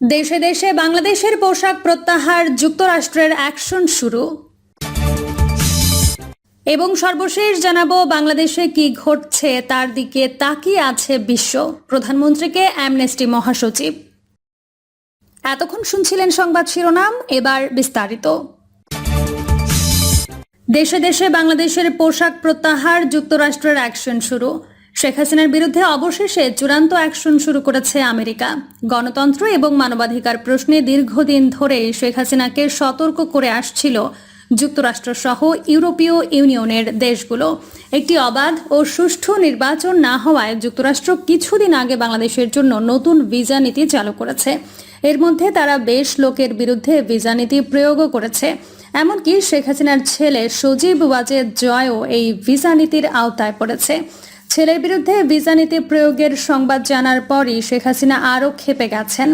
দেশে দেশে বাংলাদেশের পোশাক প্রত্যাহার, যুক্তরাষ্ট্রের অ্যাকশন শুরু। এবং সর্বশেষ জানাব বাংলাদেশে কি ঘটছে, তার দিকে তাকিয়ে আছে বিশ্ব। প্রধানমন্ত্রীকে অ্যামনেস্টি মহাসচিব। এতক্ষণ শুনছিলেন সংবাদ শিরোনাম, এবার বিস্তারিত। দেশে দেশে বাংলাদেশের পোশাক প্রত্যাহার, যুক্তরাষ্ট্রের অ্যাকশন শুরু। শেখ হাসিনার বিরুদ্ধে অবশেষে চূড়ান্ত অ্যাকশন শুরু করেছে আমেরিকা। গণতন্ত্র এবং মানবাধিকার প্রশ্নে দীর্ঘদিন ধরে শেখ হাসিনাকে সতর্ক করে আসছিল যুক্তরাষ্ট্র সহ ইউরোপীয় ইউনিয়নের দেশগুলো। একটি অবাধ ও সুষ্ঠু নির্বাচন না হওয়ায় যুক্তরাষ্ট্র কিছুদিন আগে বাংলাদেশের জন্য নতুন ভিসা নীতি চালু করেছে। এর মধ্যে তারা বেশ লোকের বিরুদ্ধে ভিসা নীতি প্রয়োগও করেছে। এমনকি শেখ হাসিনার ছেলে সজীব ওয়াজেদ জয়ও এই ভিসা নীতির আওতায় পড়েছে। ছেলের বিরুদ্ধে ভিসা নীতি প্রয়োগের সংবাদ জানার পরই শেখ হাসিনা আরও ক্ষেপে গেছেন।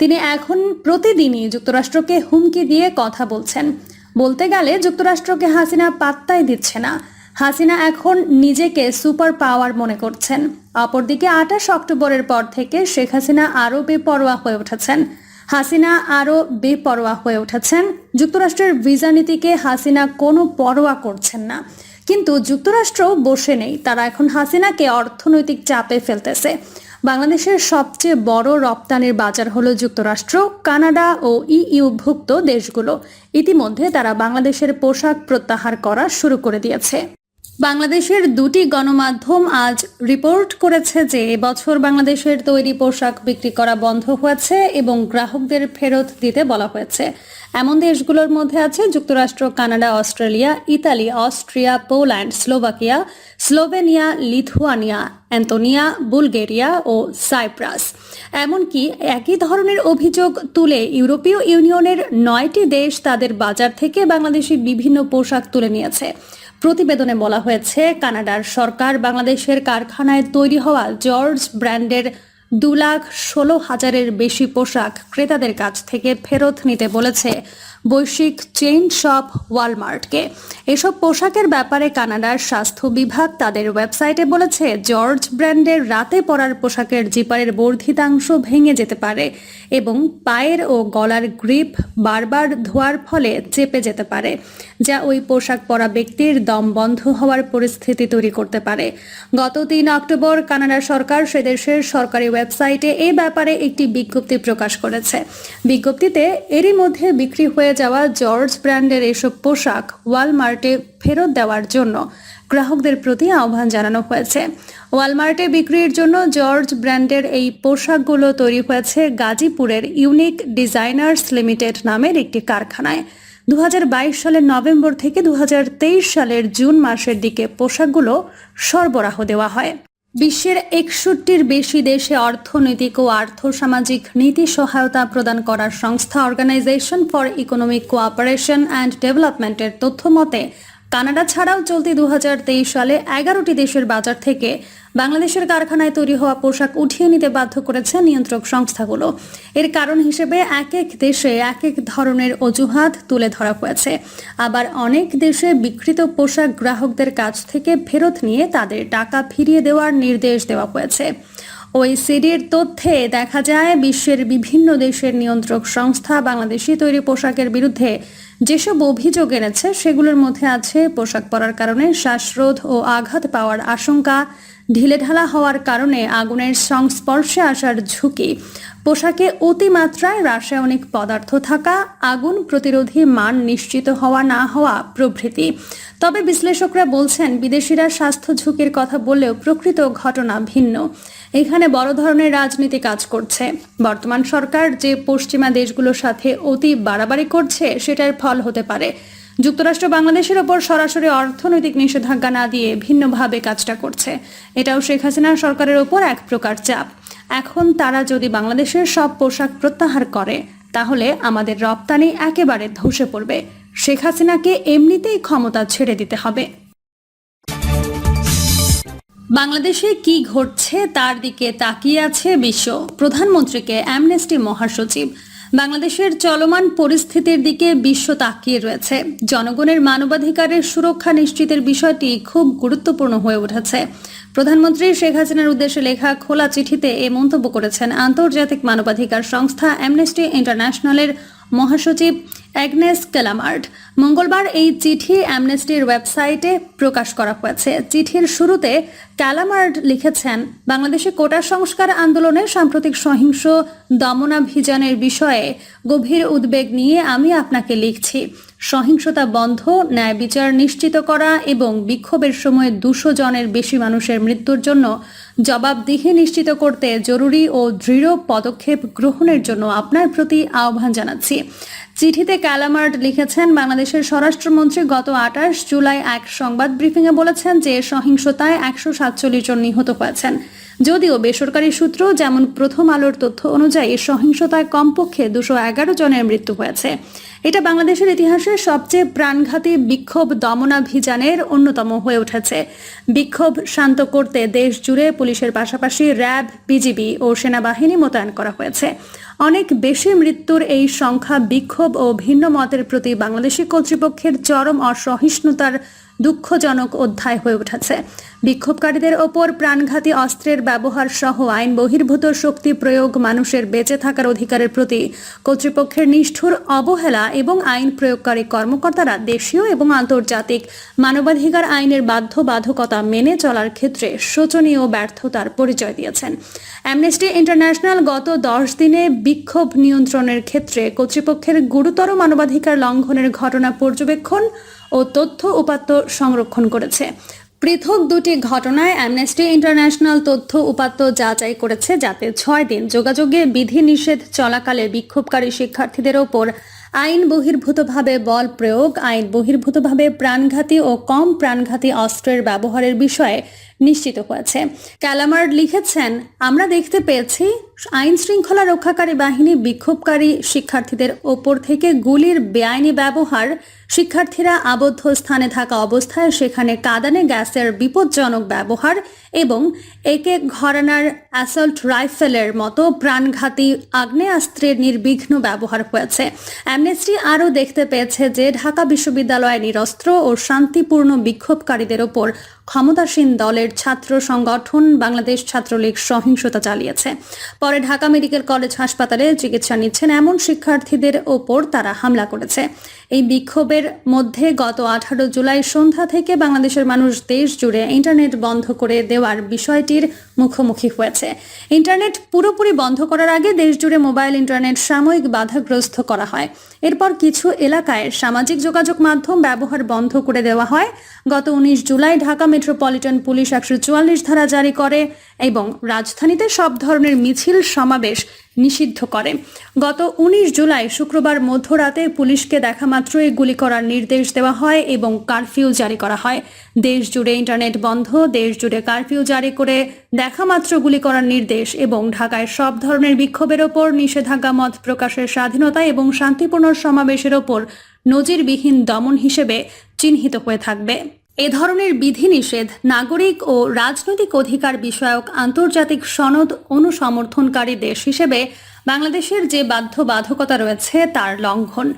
তিনি এখন প্রতিদিনই যুক্তরাষ্ট্রকে হুমকি দিয়ে কথা বলছেন। বলতে গেলে যুক্তরাষ্ট্রকে হাসিনা পাত্তাই দিচ্ছে না। হাসিনা এখন নিজেকে সুপার পাওয়ার মনে করছেন। অপরদিকে আঠাশ অক্টোবরের পর থেকে শেখ হাসিনা আরও বেপরোয়া হয়ে উঠেছেন। হাসিনা আরও বেপরোয়া হয়ে উঠেছেন। যুক্তরাষ্ট্রের ভিসা নীতিকে হাসিনা কোনো পরোয়া করছেন না। কিন্তু যুক্তরাষ্ট্র বসে নেই। তারা এখন হাসিনাকে অর্থনৈতিক চাপে ফেলতেছে। বাংলাদেশের সবচেয়ে বড় রপ্তানির বাজার হলো যুক্তরাষ্ট্র, কানাডা ও ইইউভুক্ত দেশগুলো। ইতিমধ্যে তারা বাংলাদেশের পোশাক প্রত্যাহার করা শুরু করে দিয়েছে। বাংলাদেশের দুটি গণমাধ্যম আজ রিপোর্ট করেছে যে এবছর বাংলাদেশের তৈরি পোশাক বিক্রি করা বন্ধ হয়েছে এবং গ্রাহকদের ফেরত দিতে বলা হয়েছে। এমন দেশগুলোর মধ্যে আছে যুক্তরাষ্ট্র, Canada, Australia, Italy, Austria, Poland, Slovakia, Slovenia, Lithuania Estonia Bulgaria ও সাইপ্রাস। এমনকি একই ধরনের অভিযোগ তুলে ইউরোপীয় ইউনিয়নের নয়টি দেশ তাদের বাজার থেকে বাংলাদেশি বিভিন্ন পোশাক তুলে নিয়েছে। প্রতিবেদনে বলা হয়েছে, কানাডার সরকার বাংলাদেশের কারখানায় তৈরি হওয়া জর্জ ব্র্যান্ডের দু লাখ ষোলো হাজারের বেশি পোশাক ক্রেতাদের কাছ থেকে ফেরত নিতে বলেছে বৈশ্বিক চেইন শপ ওয়ালমার্টকে। এসব পোশাকের ব্যাপারে কানাডার স্বাস্থ্য বিভাগ তাদের ওয়েবসাইটে বলেছে, জর্জ ব্র্যান্ডের রাতে পরার পোশাকের জিপারের বর্ধিতাংশ ভেঙে যেতে পারে এবং পায়ের ও গলার গ্রিপ বারবার ধোয়ার ফলে চেপে যেতে পারে, যা ওই পোশাক পরা ব্যক্তির দম বন্ধ হওয়ার পরিস্থিতি তৈরি করতে পারে। গত তিন অক্টোবর কানাডা সরকার সে দেশের সরকারি ওয়েবসাইটে এ ব্যাপারে একটি বিজ্ঞপ্তি প্রকাশ করেছে। বিজ্ঞপ্তিতে এরই মধ্যে বিক্রি হয়ে যাওয়া জর্জ ব্র্যান্ডের এসব পোশাক ওয়ালমার্টে ফেরত দেওয়ার জন্য গ্রাহকদের প্রতি আহ্বান জানানো হয়েছে। ওয়ালমার্টে বিক্রির জন্য জর্জ ব্র্যান্ডের এই পোশাকগুলো তৈরি হয়েছে গাজীপুরের ইউনিক ডিজাইনার্স লিমিটেড নামের একটি কারখানায়। দু হাজার বাইশ সালের নভেম্বর থেকে দু হাজার তেইশ সালের জুন মাসের দিকে পোশাকগুলো সরবরাহ দেওয়া হয়। বিশ্বের একষট্টির বেশি দেশে অর্থনৈতিক ও আর্থসামাজিক নীতি সহায়তা প্রদান করার সংস্থা organisation for economic cooperation and ডেভেলপমেন্টের তথ্য মতে কানাডা ছাড়াও চলতি দু হাজার তেইশ সালে এগারোটি দেশের বাজার থেকে বাংলাদেশের কারখানায় তৈরি হওয়া পোশাক উঠিয়ে নিতে বাধ্য করেছে নিয়ন্ত্রক সংস্থাগুলো। এর কারণ হিসেবে এক এক দেশে এক এক ধরনের অজুহাত তুলে ধরা হয়েছে। আবার অনেক দেশে বিকৃত পোশাক গ্রাহকদের কাছ থেকে ফেরত নিয়ে তাদের টাকা ফিরিয়ে দেওয়ার নির্দেশ দেওয়া হয়েছে। ওই সিডির তথ্যে দেখা যায়, বিশ্বের বিভিন্ন দেশের নিয়ন্ত্রক সংস্থা বাংলাদেশি তৈরি পোশাকের বিরুদ্ধে যেসব অভিযোগ এনেছে, সেগুলোর মধ্যে আছে পোশাক পরার কারণে শ্বাসরোধ ও আঘাত পাওয়ার আশঙ্কা, ঢিলেঢালা হওয়ার কারণে আগুনের সংস্পর্শে আসার ঝুঁকি। পোশাকে অতিমাত্রায় রাসায়নিক পদার্থ থাকা, আগুন প্রতিরোধী মান নিশ্চিত হওয়া না হওয়া প্রভৃতি। তবে বিশ্লেষকরা বলছেন, বিদেশিরা স্বাস্থ্য ঝুঁকির কথা বললেও প্রকৃত ঘটনা ভিন্ন। এখানে বড় ধরনের রাজনীতি কাজ করছে। বর্তমান সরকার যে পশ্চিমা দেশগুলোর সাথে অতি বাড়াবাড়ি করছে, সেটার ফল হতে পারে। যুক্তরাষ্ট্র বাংলাদেশের ওপর সরাসরি অর্থনৈতিক নিষেধাজ্ঞা না দিয়ে ভিন্নভাবে কাজটা করছে। এটাও শেখ হাসিনার সরকারের ওপর এক প্রকার চাপ। এখন তারা যদি বাংলাদেশের সব পোশাক প্রত্যাহার করে, তাহলে আমাদের রপ্তানি একেবারে ধসে পড়বে। শেখ হাসিনাকে এমনিতেই ক্ষমতা ছেড়ে দিতে হবে। বাংলাদেশে কি ঘটছে তার দিকে তাকিয়ে আছে বিশ্ব। প্রধানমন্ত্রীকে অ্যামনেস্টি মহাসচিব বাংলাদেশের চলমান পরিস্থিতির দিকে বিশ্ব তাকিয়ে রয়েছে। জনগণের মানবাধিকারের সুরক্ষা নিশ্চিতের বিষয়টি খুব গুরুত্বপূর্ণ হয়ে উঠেছে। প্রধানমন্ত্রী শেখ হাসিনার উদ্দেশ্যে লেখা খোলা চিঠিতে এ মন্তব্য করেছেন আন্তর্জাতিক মানবাধিকার সংস্থা অ্যামনেস্টি ইন্টারন্যাশনালের মহাসচিব অ্যাগনেস কেলামার্ড মঙ্গলবার এই চিঠি অ্যামনেস্টির ওয়েবসাইটে প্রকাশ করা হয়েছে। চিঠির শুরুতে ক্যালামার্ড লিখেছেন, বাংলাদেশে কোটা সংস্কার আন্দোলনে সাম্প্রতিক সহিংস দমনাভিযানের বিষয়ে গভীর উদ্বেগ নিয়ে আমি আপনাকে লিখছি। সহিংসতা বন্ধ, ন্যায় বিচার নিশ্চিত করা এবং বিক্ষোভের সময় দুশো জনের বেশি মানুষের মৃত্যুর জন্য জবাবদিহি নিশ্চিত করতে জরুরি ও দৃঢ় পদক্ষেপ গ্রহণের জন্য আপনার প্রতি আহ্বান জানাচ্ছি। চিঠিতে ক্যালামার্ড লিখেছেন, বাংলাদেশের স্বরাষ্ট্রমন্ত্রী গত আঠাশ জুলাই এক সংবাদ ব্রিফিংয়ে বলেছেন যে সহিংসতায় একশো সাতচল্লিশ জন নিহত হয়েছেন। যদিও বেসরকারি সূত্র যেমন প্রথম আলোর তথ্য অনুযায়ী সহিংসতায় কমপক্ষে দুশো এগারো জনের মৃত্যু হয়েছে। এটা বাংলাদেশের ইতিহাসে সবচেয়ে প্রাণঘাতী বিক্ষোভ দমনাভিযানের অন্যতম হয়ে উঠেছে। বিক্ষোভ শান্ত করতে দেশ জুড়ে পুলিশের পাশাপাশি র্যাব, বিজিবি ও সেনাবাহিনী মোতায়েন করা হয়েছে। অনেক বেশি মৃত্যুর এই সংখ্যা বিক্ষোভ ও ভিন্ন মতের প্রতি বাংলাদেশি কর্তৃপক্ষের চরম অসহিষ্ণুতার দুঃখজনক অধ্যায় হয়ে উঠেছে। বিক্ষোভকারীদের ওপর প্রাণঘাতী অস্ত্রের ব্যবহার সহ আইন বহির্ভূত শক্তি প্রয়োগ মানুষের বেঁচে থাকার অধিকারের প্রতি কর্তৃপক্ষের নিষ্ঠুর অবহেলা এবং আইন প্রয়োগকারী কর্মকর্তারা দেশীয় এবং আন্তর্জাতিক মানবাধিকার আইনের বাধ্যবাধকতা মেনে চলার ক্ষেত্রে শোচনীয় ব্যর্থতার পরিচয় দিয়েছেন। অ্যামনেস্টি ইন্টারন্যাশনাল গত দশ দিনে বিক্ষোভ নিয়ন্ত্রণের ক্ষেত্রে কর্তৃপক্ষের গুরুতর মানবাধিকার লঙ্ঘনের ঘটনা পর্যবেক্ষণ ও তথ্য উপাত্ত সংরক্ষণ করেছে। পৃথক দুটি ঘটনায় অ্যামনেস্টি ইন্টারন্যাশনাল তথ্য উপাত্ত যাচাই করেছে যাতে ছয় দিন যোগাযোগে বিধিনিষেধ চলাকালে বিক্ষোভকারী শিক্ষার্থীদের ওপর আইন বহির্ভূতভাবে বল প্রয়োগ, আইন বহির্ভূতভাবে প্রাণঘাতী ও কম প্রাণঘাতী অস্ত্রের ব্যবহারের বিষয়ে নিশ্চিত হয়েছে। ক্যালামার্ড লিখেছেন, আমরা দেখতে পেয়েছি আইন শৃঙ্খলা রক্ষাকারী বাহিনী বিক্ষোভকারী শিক্ষার্থীদের ওপর থেকে গুলির বেআইনি ব্যবহার, শিক্ষার্থীরা আবদ্ধ স্থানে থাকা অবস্থায় সেখানে কাদানে গ্যাসের বিপজ্জনক ব্যবহার এবং একে ঘরানার অ্যাসল্ট রাইফেলের মতো প্রাণঘাতী আগ্নেয়াস্ত্রের নির্বিঘ্ন ব্যবহার হয়েছে। অ্যামনেস্টি আরও দেখতে পেয়েছে যে ঢাকা বিশ্ববিদ্যালয়ে নিরস্ত্র ও শান্তিপূর্ণ বিক্ষোভকারীদের ওপর ক্ষমতাসীন দলের ছাত্র সংগঠন বাংলাদেশ ছাত্রলীগ সহিংসতা চালিয়েছে। পরে ঢাকা মেডিকেল কলেজ হাসপাতালে চিকিৎসা নিচ্ছেন এমন শিক্ষার্থীদের ওপর তারা হামলা করেছে। এই বিক্ষোভের মধ্যে গত আঠারো জুলাই সন্ধ্যা থেকে বাংলাদেশের মানুষ দেশ জুড়ে ইন্টারনেট বন্ধ করে দেওয়ার বিষয়টির মুখোমুখি হয়েছে। ইন্টারনেট পুরোপুরি বন্ধ করার আগে দেশ জুড়ে মোবাইল ইন্টারনেট সাময়িক বাধাগ্রস্ত করা হয়। এরপর কিছু এলাকায় সামাজিক যোগাযোগ মাধ্যম ব্যবহার বন্ধ করে দেওয়া হয়। গত উনিশ জুলাই ঢাকা মেট্রোপলিটন পুলিশ একশো চুয়াল্লিশ ধারা জারি করে এবং রাজধানীতে সব ধরনের মিছিল সমাবেশ নিষিদ্ধ করে। গত উনিশ জুলাই শুক্রবার মধ্যরাতে পুলিশকে দেখা মাত্রই গুলি করার নির্দেশ দেওয়া হয় এবং কারফিউ জারি করা হয়। দেশ জুড়ে ইন্টারনেট বন্ধ, দেশ জুড়ে কারফিউ জারি করে দেখা মাত্র গুলি করার নির্দেশ এবং ঢাকায় সব ধরনের বিক্ষোভের ওপর নিষেধাজ্ঞা, মত প্রকাশের স্বাধীনতা এবং শান্তিপূর্ণ সমাবেশের ওপর নজিরবিহীন দমন হিসেবে চিহ্নিত হয়ে থাকবে। এ ধরনের বিধিনিষেধ নাগরিক ও রাজনৈতিক অধিকার বিষয়ক আন্তর্জাতিক সনদ অনুসমর্থনকারী দেশ হিসেবে বাংলাদেশের যে বাধ্যবাধকতা রয়েছে তার লঙ্ঘন।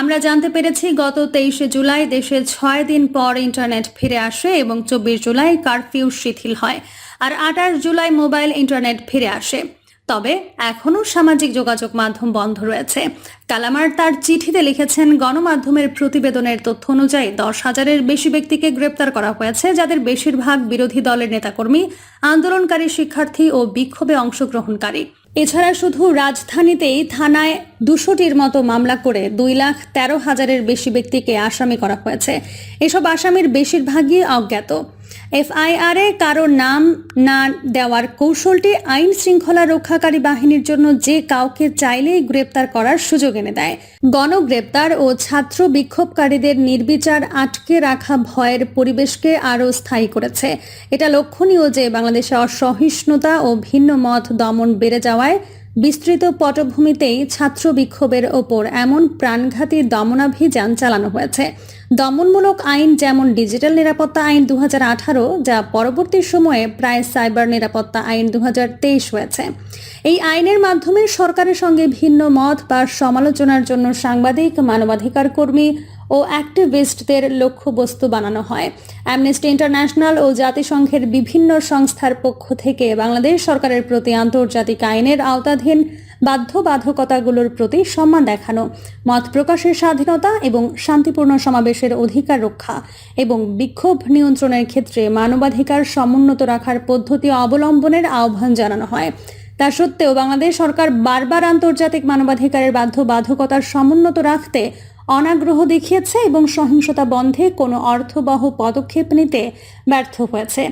আমরা জানতে পেরেছি, গত তেইশে জুলাই দেশে ছয় দিন পর ইন্টারনেট ফিরে আসে এবং চব্বিশ জুলাই কারফিউ শিথিল হয় আর আঠাশ জুলাই মোবাইল ইন্টারনেট ফিরে আসে। তবে এখনও সামাজিক যোগাযোগ মাধ্যম বন্ধ রয়েছে। কালামার তার চিঠিতে লিখেছেন, গণমাধ্যমের প্রতিবেদনের তথ্য অনুযায়ী দশ হাজারের বেশি ব্যক্তিকে গ্রেপ্তার করা হয়েছে, যাদের বেশিরভাগ বিরোধী দলের নেতাকর্মী, আন্দোলনকারী শিক্ষার্থী ও বিক্ষোভে অংশগ্রহণকারী। এছাড়া শুধু রাজধানীতেই থানায় দুশোটির মতো মামলা করে দুই লাখ তেরো হাজারের বেশি ব্যক্তিকে আসামি করা হয়েছে। এসব আসামির বেশিরভাগই অজ্ঞাত। এফআইআরে কারও নাম না দেওয়ার কৌশলটি আইন শৃঙ্খলা রক্ষাকারী বাহিনীর জন্য যে কাউকে চাইলেই গ্রেপ্তার করার সুযোগ এনে দেয়। গণগ্রেপ্তার ও ছাত্র বিক্ষোভকারীদের নির্বিচার আটকে রাখা ভয়ের পরিবেশকে আরও স্থায়ী করেছে। এটা লক্ষণীয় যে বাংলাদেশে অসহিষ্ণুতা ও ভিন্ন মত দমন বেড়ে যাওয়ায় বিস্তৃত পটভূমিতেই ছাত্র বিক্ষোভের ওপর এমন প্রাণঘাতী দমনাভিযান চালানো হয়েছে। দমনমূলক আইন যেমন ডিজিটাল নিরাপত্তা আইন দু হাজার আঠারো, যা পরবর্তী সময়ে প্রায় সাইবার নিরাপত্তা আইন দু হাজার তেইশ হয়েছে। এই আইনের মাধ্যমে সরকারের সঙ্গে ভিন্ন মত বা সমালোচনার জন্য সাংবাদিক, মানবাধিকার কর্মী ও অ্যাক্টিভিস্টদের লক্ষ্যবস্তু বানানো হয়। অ্যামনেস্টি ইন্টারন্যাশনাল ও জাতিসংঘের বিভিন্ন সংস্থার পক্ষ থেকে বাংলাদেশ সরকারের প্রতি আন্তর্জাতিক আইনের আওতাধীন বাধ্যবাধকতাগুলোর প্রতি সম্মান দেখানো, মত প্রকাশের স্বাধীনতা এবং শান্তিপূর্ণ সমাবেশের অধিকার রক্ষা এবং বিক্ষোভ নিয়ন্ত্রণের ক্ষেত্রে মানবাধিকার সমুন্নত রাখার পদ্ধতি অবলম্বনের আহ্বান জানানো হয়। তা সত্ত্বেও বাংলাদেশ সরকার বারবার আন্তর্জাতিক মানবাধিকারের বাধ্যবাধকতার সমুন্নত রাখতে অনাগ্রহ দেখিয়েছে এবং সহিংসতা বন্ধে কোনো অর্থবহ পদক্ষেপ নিতে ব্যর্থ হয়েছে।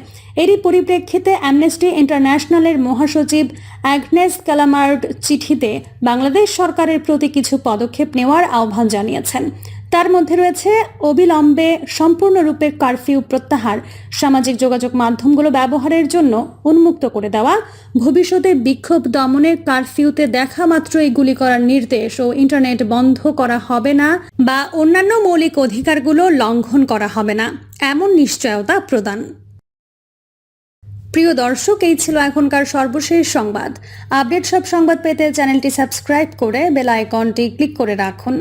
এরই পরিপ্রেক্ষিতে অ্যামনেস্টি ইন্টারন্যাশনালের মহাসচিব অ্যাগনেস কালামার্ড চিঠিতে বাংলাদেশ সরকারের প্রতি কিছু পদক্ষেপ নেওয়ার আহ্বান জানিয়েছেন। তার মধ্যে রয়েছে অবিলম্বে সম্পূর্ণরূপে কারফিউ প্রত্যাহার, সামাজিক যোগাযোগ মাধ্যমগুলো ব্যবহারের জন্য উন্মুক্ত করে দেওয়া, ভবিষ্যতে বিক্ষোভ দমনে কারফিউতে দেখা মাত্রই গুলি করার নির্দেশ ও ইন্টারনেট বন্ধ করা হবে না বা অন্যান্য মৌলিক অধিকারগুলো লঙ্ঘন করা হবে না। এমন নিশ্চয়তা প্রদান। প্রিয় দর্শক, এই ছিল এখনকার সর্বশেষ সংবাদ। আপডেট সব সংবাদ পেতে চ্যানেলটি সাবস্ক্রাইব করে বেল আইকনটি ক্লিক করে রাখুন।